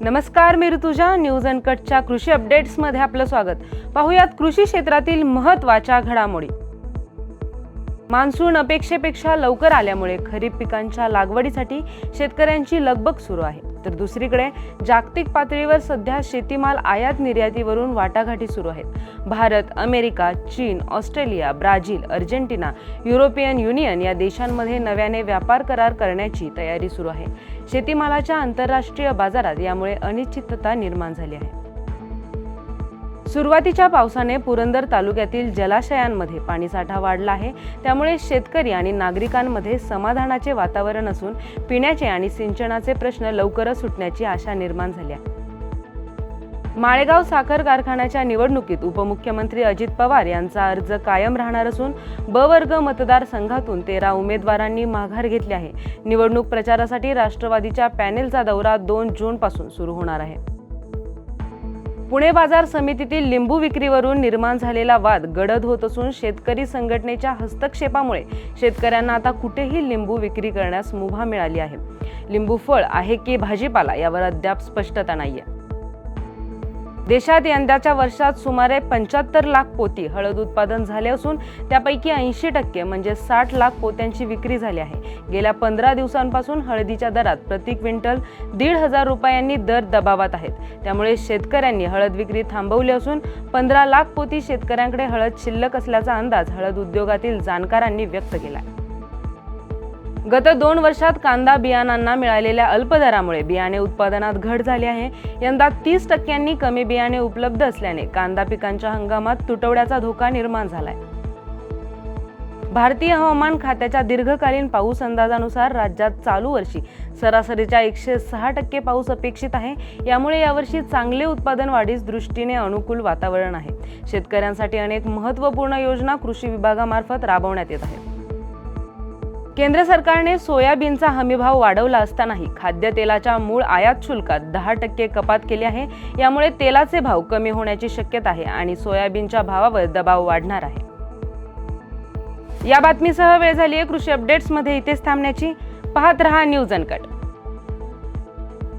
नमस्कार मी Rutuja. News and कटच्या कृषी अपडेट्समध्ये आपलं स्वागत. पाहुयात कृषी क्षेत्रातील महत्त्वाच्या घडामोडी. मान्सून अपेक्षेपेक्षा लवकर आल्यामुळे खरीप पिकांच्या लागवडीसाठी शेतकऱ्यांची लगबग सुरू आहे. तर दुसरीकडे जागतिक पातळीवर सध्या शेतीमाल आयात निर्यातीवरून वाटाघाटी सुरू आहेत. भारत अमेरिका चीन Australia Brazil Argentina European union या देशांमध्ये नव्याने व्यापार करार करण्याची तयारी सुरू आहे. शेतीमालाच्या आंतरराष्ट्रीय बाजारात यामुळे अनिश्चितता निर्माण झाली आहे. सुरुवातीच्या पावसाने पुरंदर तालुक्यातील जलाशयांमध्ये पाणीसाठा वाढला आहे. त्यामुळे शेतकरी आणि नागरिकांमध्ये समाधानाचे वातावरण असून पिण्याचे आणि सिंचनाचे प्रश्न लवकरच सुटण्याची आशा निर्माण झाली आहे. माळेगाव साखर कारखान्याच्या निवडणुकीत उपमुख्यमंत्री अजित पवार यांचा अर्ज कायम राहणार असून ब वर्ग मतदारसंघातून तेरा उमेदवारांनी माघार घेतली आहे. निवडणूक प्रचारासाठी राष्ट्रवादीच्या पॅनेलचा दौरा दोन जूनपासून सुरू होणार आहे. पुणे बाजार समितीतील लिंबू विक्रीवरून निर्माण झालेला वाद गडद होत असून शेतकरी संघटनेच्या हस्तक्षेपामुळे शेतकऱ्यांना आता कुठेही लिंबू विक्री करण्यास मुभा मिळाली आहे. लिंबू फळ आहे की भाजीपाला यावर अद्याप स्पष्टता नाही आहे देशात यंदाच्या वर्षात सुमारे पंच्याहत्तर लाख पोती हळद उत्पादन झाले असून त्यापैकी ऐंशी टक्के म्हणजे साठ लाख पोत्यांची विक्री झाली आहे. गेल्या पंधरा दिवसांपासून हळदीच्या दरात प्रति क्विंटल दीड हजार रुपयांनी दर दबावात आहेत. त्यामुळे शेतकऱ्यांनी हळद विक्री थांबवली असून पंधरा लाख पोती शेतकऱ्यांकडे हळद शिल्लक असल्याचा अंदाज हळद उद्योगातील जाणकारांनी व्यक्त केला गत दोन वर्षात कांदा बियाणांना मिळालेल्या अल्प दरामुळे बियाणे उत्पादनात घट झाली आहे. यंदा तीस टक्क्यांनी कमी बियाणे उपलब्ध असल्याने कांदा पिकांच्या हंगामात तुटवड्याचा धोका निर्माण झालाय. भारतीय हवामान खात्याच्या दीर्घकालीन पाऊस अंदाजानुसार राज्यात चालू वर्षी सरासरीच्या एकशे सहा टक्के पाऊस अपेक्षित आहे. यामुळे यावर्षी चांगले उत्पादन वाढीस दृष्टीने अनुकूल वातावरण आहे. शेतकऱ्यांसाठी अनेक महत्त्वपूर्ण योजना कृषी विभागामार्फत राबवण्यात येत आहेत. केंद्र सरकारने सोयाबीनचा हमीभाव वाढवला असतानाही खाद्यतेलाच्या मूळ आयात शुल्कात दहा टक्के कपात केली आहे. यामुळे तेलाचे भाव कमी होण्याची शक्यता आहे आणि सोयाबीनच्या भावावर दबाव वाढणार आहे. या बातमीसह वेळ झाली आहे कृषी अपडेट्समध्ये इथेच थांबण्याची. पाहत रहा न्यूज अनकट.